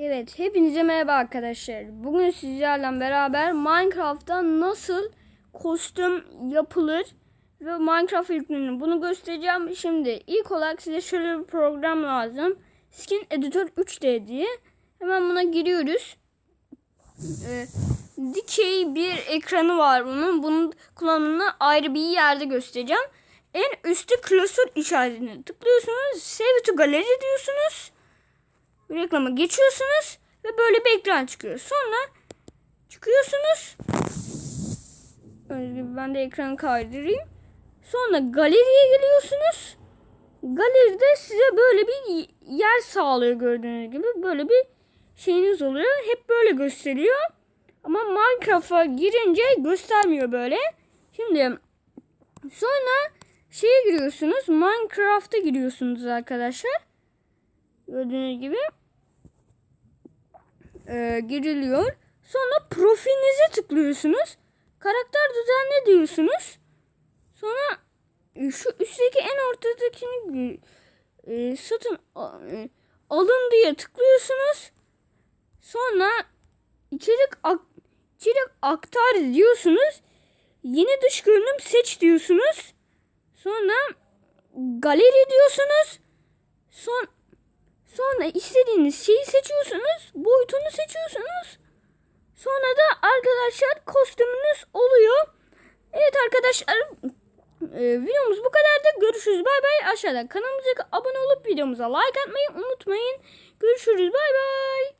Evet, hepinize merhaba arkadaşlar. Bugün sizlerle beraber Minecraft'ta nasıl kostüm yapılır ve Minecraft yüklenir bunu göstereceğim. Şimdi ilk olarak size şöyle bir program lazım. Skin Editor 3D diye. Hemen buna giriyoruz. Ee, dikey bir ekranı var bunun. Bunun kullanımını ayrı bir yerde göstereceğim. En üstte klasör işaretine tıklıyorsunuz. Save to Gallery diyorsunuz reklama geçiyorsunuz ve böyle bir ekran çıkıyor. Sonra çıkıyorsunuz. Önce bir ben de ekranı kaydırayım. Sonra galeriye geliyorsunuz. Galeride size böyle bir yer sağlıyor gördüğünüz gibi. Böyle bir şeyiniz oluyor. Hep böyle gösteriyor. Ama Minecraft'a girince göstermiyor böyle. Şimdi sonra şeye giriyorsunuz. Minecraft'a giriyorsunuz arkadaşlar. Gördüğünüz gibi e, giriliyor. Sonra profilinize tıklıyorsunuz. Karakter düzenle diyorsunuz. Sonra e, şu üstteki en ortadakini e, satın a- e, alın diye tıklıyorsunuz. Sonra içerik ak, içerik aktar diyorsunuz. Yeni dış görünüm seç diyorsunuz. Sonra galeri diyorsunuz. Son Sonra istediğiniz şeyi seçiyorsunuz. Boyutunu seçiyorsunuz. Sonra da arkadaşlar kostümünüz oluyor. Evet arkadaşlar e, videomuz bu kadardı. Görüşürüz. Bay bay. Aşağıda kanalımıza abone olup videomuza like atmayı unutmayın. Görüşürüz. Bay bay.